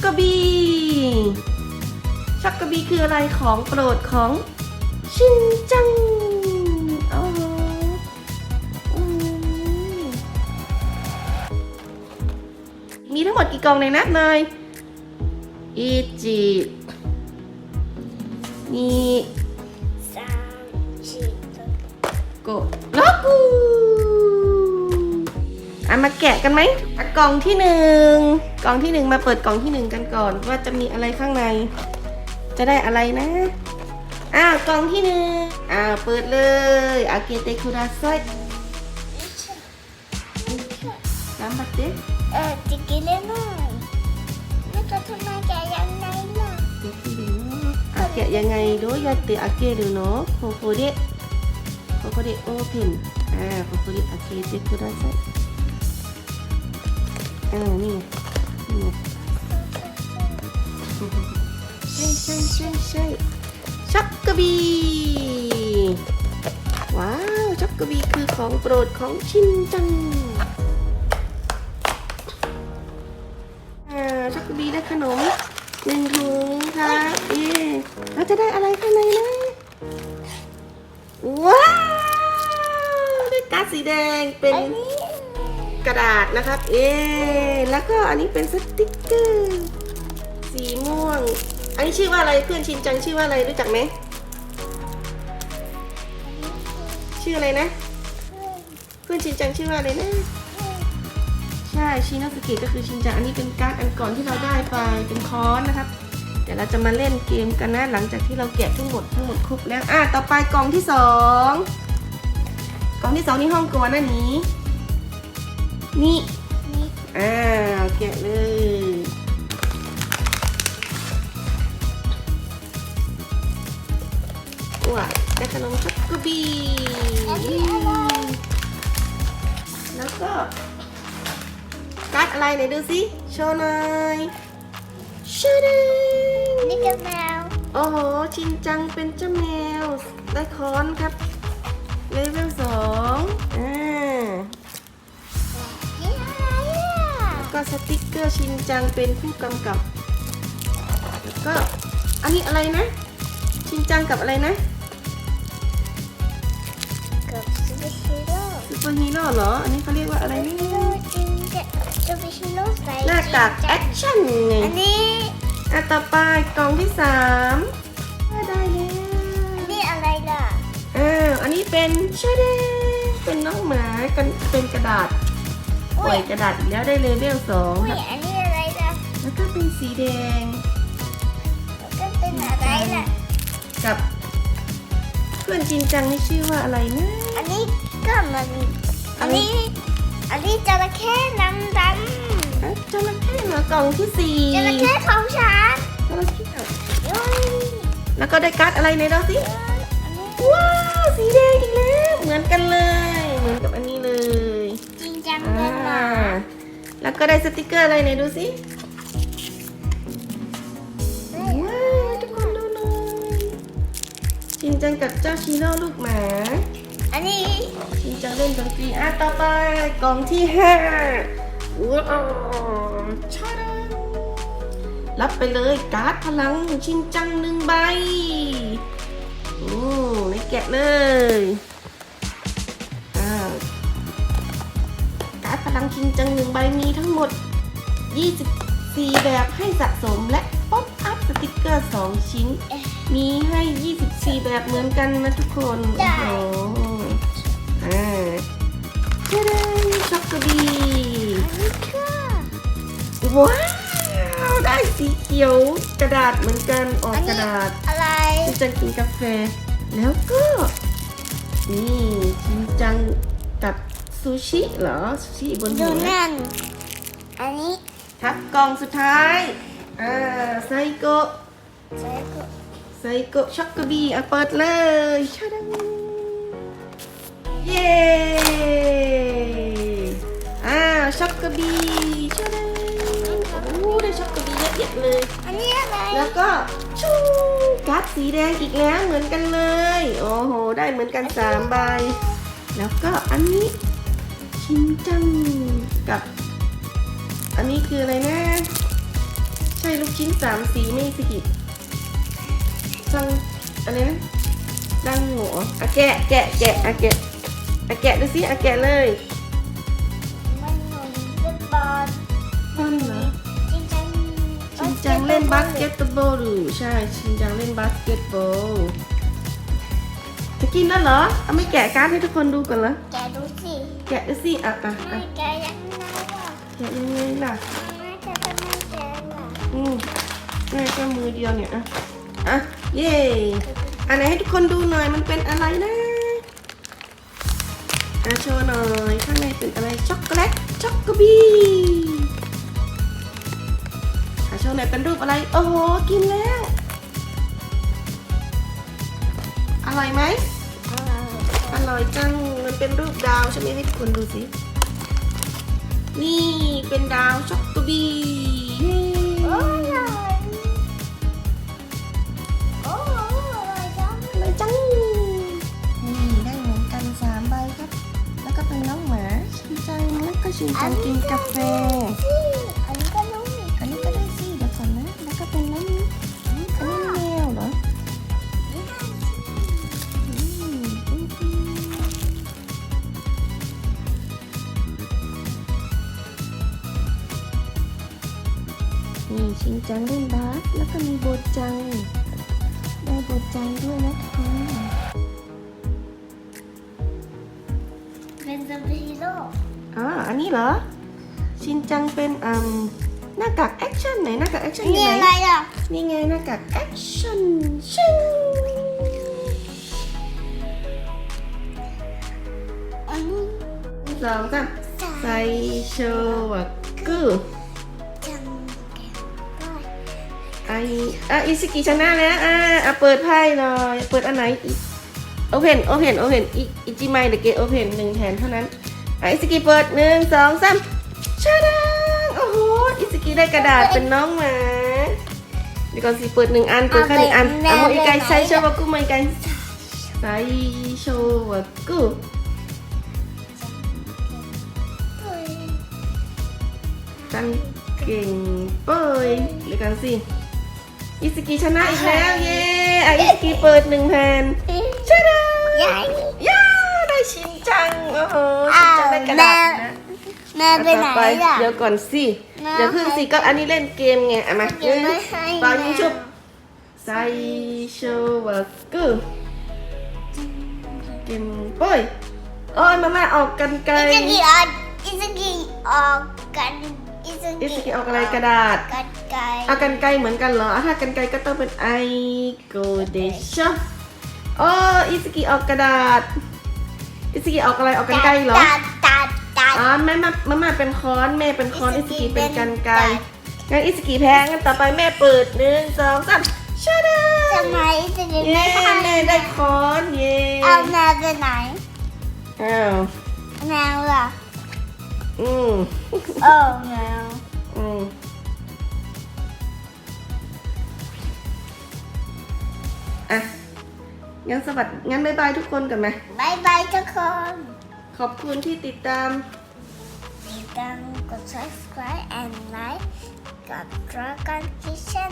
โกบีช็อกโกบีคืออะไรของโปรดของชินจังมีทั้งหมดกี่กองในนับเนยอีจิมีสามสี่โกล็อกกู อะมาแกะกันไหมอะกล่องที่หนึ่งกล่องที่หนึ่งมาเปิดกล่องที่หนึ่งกันก่อน ว่าจะมีอะไรข้างใน จะได้อะไรนะอ้าวกล่องที่หนึ่งอ้าวเปิดเลยอาเกเตคุระไซน้ำบัตเต้เออจะกินได้ไหมแล้วจะทำไมแกยังไงล่ะเดี๋ยวคุณดูนะอะแกะยังไงดูยาเตะอาเกะดูเนาะโคโคเดะโคโคเดะโอเพนอ่าโคโคเดะอาเกเตคุระไซอ่า นี่นี่ใช่ใช่ใช่ใช่ช็อกโกบีว้าวช็อกโกบีคือของโปรดของชินจังอ่าช็อกโกบีได้ขนมหนึ่งถุงค่ะเอ๊ะเราจะได้อะไรข้างในนะว้าวได้การ์ดสีแดงเป็นนน กระดาษนะครับเอ๊แล้วก็อันนี้เป็นสติกเกอร์สีม่วง อันนี้ชื่อว่าอะไรเพื่อนชินจังชื่อว่าอะไรรู้จักไหมชื่ออะไรนะ เพื่อนชินจังชื่อว่าอะไรนะใช่ชินอสกิก็คือชินจังอันนี้เป็นการ์ดอันก่อนที่เราได้ไปเป็นค้อนนะครับ เดี๋ยวเราจะมาเล่นเกมกันนะหลังจากที่เราแกะทั้งหมดทั้งหมดครบแล้วอะต่อไปกล่องที่สองกล่องที่สองนี่ห้องกลัวนะนี้ นี่ นี่อ่าแกะเลย ว้าได้ขนมช็อกโกบีอันนี้อะไรแล้วก็การ์ดอะไรไหนดูสิโชว์หน่อยชาดนี่จะแมว โอ้โห ชินจังเป็นเจ้าแมว ได้ค้อนครับ เลเวลสองอ่า ก็สติกเกอร์ชินจังเป็นผู้กำกับแล้วก็อันนี้อะไรนะ ชินจังกับอะไรนะ กับซูเปอร์ฮีโร่ซูเปอร์ฮีโร่เหรอ อันนี้เขาเรียกว่าอะไรฮีนี่โร่จริงจะซูเปอร์ฮีโร่ใส่หน้ากากแอคชั่นไงอันนี้อะต่อไปกล่องที่สามได้แล้วอันนี้อะไรล่ะอ้าวอันนี้เป็นชาเดเป็นน้องหมากันเป็นกระดาษ ปล่อยกระดาษอีกแล้วได้เลเวลสองอุ้คยรับอันนี้อะไรล่ะแล้วก็เป็นสีแดง แล้วก็เป็นอะไรล่ะ กับเพื่อนจินจังนี่ชื่อว่าอะไรนะ อันนี้ก็มัน อันนี้ อันนี้จระเข้ดำดอะจระเข้เหรอกล่องที่สี่ำจระเข้ของฉันจระเข้เหรอยุ้ยแล้วก็ได้การ์ดอะไรในเราสิอันนี้ว้าวสีแดงอีกแล้วเหมือนกันเลย เหมือนกับอัน แล้วก็ได้สติกเกอร์อะไรไหนดูสิว้าวทุกคนดูหน่อยชินจังกับเจ้าชิโร่ลูกหมา อันนี้ชินจังเล่นดนตรีอะต่อไปกล่องที่ห้าว้าวชาดารับไปเลยการ์ดพลังชินจังหนึ่งใบโอ้ในแกะเลย ลังชินจังหนึ่งใบมีทั้งหมด 24 แบบให้สะสมและป๊อปอัพสติกเกอร์ 2 ชิ้น มีให้ 24 แบบเหมือนกันนะทุกคนโอ้โหอ่าเจ๊ได้ช็อกโกบีอันนี้ก็ว้าวได้สีเขียวกระดาษเหมือนกันออกอันกนี้ระดาษอะไรชินจังกินกาแฟ แล้วก็นี่ชินจังกับ ซูชิเหรอ ซูชิบนดูหัวนั่น อันนี้ทับกล่องสุดท้ายอ่าไซโกะใส่ก็ไซโกะช็อกโกบีอะเปิดเลยชาดังเย้อ่าช็อกโกบีชาดังโอ้โหได้ช็อกโกบีเยอะแยะเลย อันนี้อะไรแล้วก็ชูการ์ดสีแดงอีกแล้วเหมือนกันเลย โอ้โห ได้เหมือนกันสามใบ แล้วก็อันนี้ ชชินจังกับ อันนี้คืออะไรนะ ใช่ลูกชิ้นสามสีไหม่สิกิจังอะไรนะดังหัวอะแกะแกะแกะอะแกะอะแกะดูสิอะแกะเลยมันหนุนเป็นบอลนั่นเหรอจริงจังชินจังเล่นบาสเกตบอลหรือใช่ชินจังเล่นบาสเกตบอลจะกินแล้วเหรอเอาไม่แกะการ์ดให้ทุกคนดูก่อนเหรอแกดูสิ แกะดูสิอะอะไม่อะแกยังไงล่ะแกะยังไงล่ะแม่จะทำไมแกล่ะอืมแม่ก็มือเดียวเนี่ยอะอะเย่อันไหนให้ทุกคนดูหน่อยมันเป็นอะไรนะอะโชว์หน่อยข้างในเป็นอะไรช็อกโกแลตช็อกโกบีอะโชว์หน่อยเป็นรูปอะไรโอ้โหกินแล้วอร่อยไหม ร่อยจัง มันเป็นรูปดาวใช่ไหมให้ทุกคนดูสิ นี่เป็นดาวช็อกโกบีเย้โอ้ยอร่อยโจังเล่นบาสแล้วก็มีโบจังได้โบจังด้วยนะคะเป็นซูเปอร์ฮีโร่อ่าอันนี้เหรอ ชินจังเป็นอืมหน้ากากแอคชั่นไหนหน้ากากแอคชั่นอยู่นี่ไหนอะไรอะนี่ไงหน้ากากแอคชั่นชิงอันนี้ สองสามไซโชวะกู ออะอิสกิชนะแล้วอะอะเปิดไพ่หน่อยเปิดอันไหนโอเพนโอเพนโอเพนอิจิไมเดเกโอเพนหนึ่งแทนเท่านั้นอะอิสกิเปิดหนึ่งสองสามชาดังโอ้โหอิสกิได้กระดาษเป็นน้องหมาเดี๋ยวก่อนสิเปิดหนึ่งอันเปิดแค่หนึ่งอันเอาโมอีกไกไซโชวะกูโมอีกไกไซโชวะกูเฮ้ยจังเก่งเปิดเดี๋ยวกันสิ อิสกิชนะอีกแล้วเย้อะอิสกิเปิดหนึ่งแผ่นชาดาใหญ่ย่าได้ชินจังโอ้โหชินจังได้กระดาษนะแม่ไปไหนต่อไปล่ะ เดี๋ยวก่อนสิแม่เดี๋ยวเพิ่งสิก็อันนี้เล่นเกมไงอะมาเก็บไว้ให้เปล่าแม่ยิงชุบไซโชวะกูเกมเป้ยโอ้ยมาม่าออกกันไกล อิซากิออกอิซากิออกกันอิ ซาอิสกิกิออกอะไรกระดาษ กันไกลเอากันไกลเหมือนกันเหรออะถ้ากันไกลก็ต้องเป็นไอโกเดชโอ้อิสกิออกกระดาษ อิสกิออกอะไรออกกันไกลเหรอ ตัดตัดตัดอ๋อแม่มาแม่มาเป็นค้อนแม่เป็นค้อนอิสกิเป็นกันไกลงั้นอิสกิแพ้งั้นต่อไปแม่เปิดหนึ่งสองสามชาดาทำไมอิซากิเย้ไม่ให้แม่ได้ค้อนเย้เอาแมวไปไหนอ้าวแมวล่ะอืมโอ้แมวอืม อะ งั้นสวัสดีงั้นบ๊ายบายทุกคนกันไหมบายบายทุกคนขอบคุณที่ติดตาม ติดตามกด subscribe and like กับ Dragon Kitchen